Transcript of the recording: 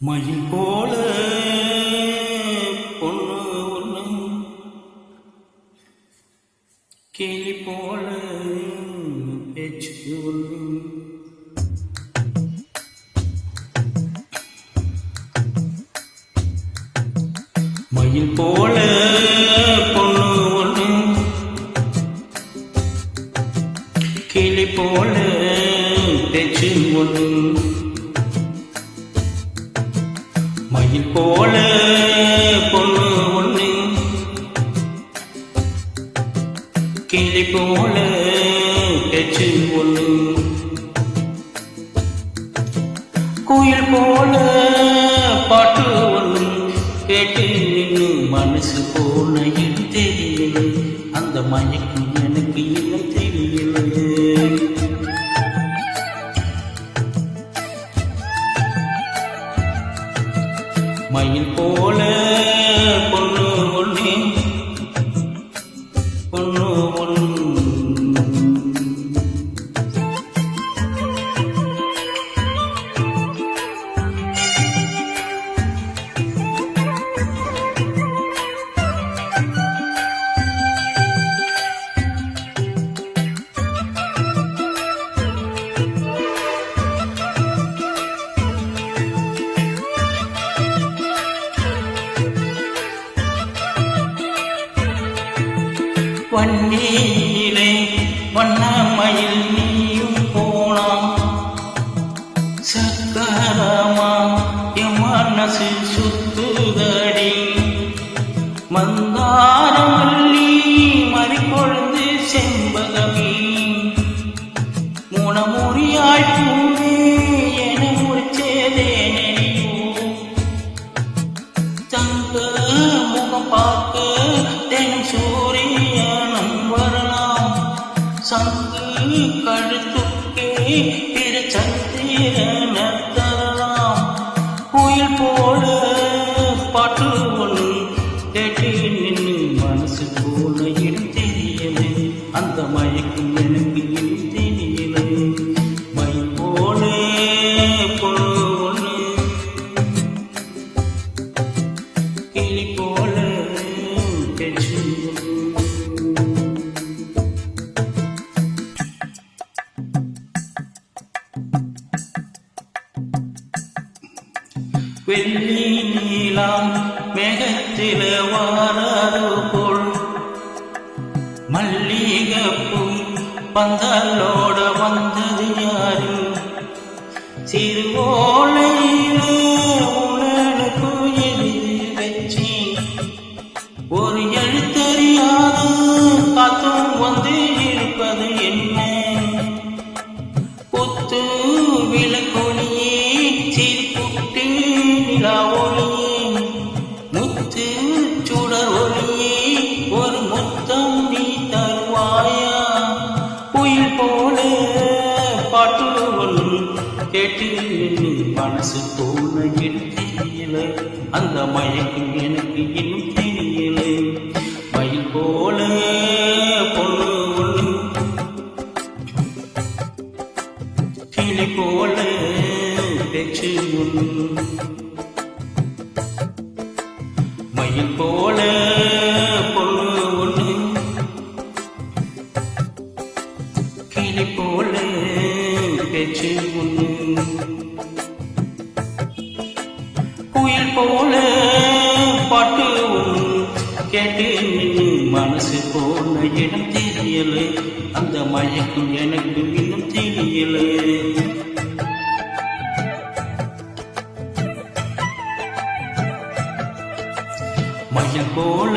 மயில் போல பொண்ணு ஒண்ணு கிளி போல பேச்சு ஒண்ணு மயில் போல பொண்ணு ஒண்ணு கிளி போல பேச்சு ஒன்று மயில் போல பொண்ணு ஒண்ணு கிளி போல பேச்சு ஒண்ணு குயில் போல பாட்டு ஒண்ணு கேட்டு நின்று மனசு போல தெரியல அந்த மயக்கம் எனக்கு இன்னும் தெரியல வண்டியிலே வண்ணமயில் நீயும் போனாம். சக்கரமா என் மனசு சுத்துதடி. மந்தாரமல்லி மறிக்கொழுந்து செம்பகமே. முனமுறியாய் பூமே என முறிச்சேதே தங்க முகம் பார்க்க தென் சூரியனும் சங்கு கழுத்துக்கே திரு சந்திரன தரலாம் போல பாட்டு ஒன்று கேட்டு நின்று மனசு போல இடம் தெரியல அந்த மயக்கும் வெள்ளி நீலாம் மேகத்தில வாரது போல் மல்லிகப்பூ பந்தலோட வந்தது யாரு சிறுவோலையிலே உனக்கு எழுதி கேட்டு மனசு போன இடம் அந்த மயக்கம் எனக்கு இன்னும் தெரியல. மயில் போல பொண்ணு ஒன்று கிளி போல பேச்சு ஒன்று மயில் போல பொண்ணு ஒன்று கிளி போல பேச்சு ஒன்று குயில் போல பாட்டு கேட்டு மனசு போன இடம் தெரியல. அந்த மயக்கம் எனக்கு இன்னும் தெரியல. மயில் போல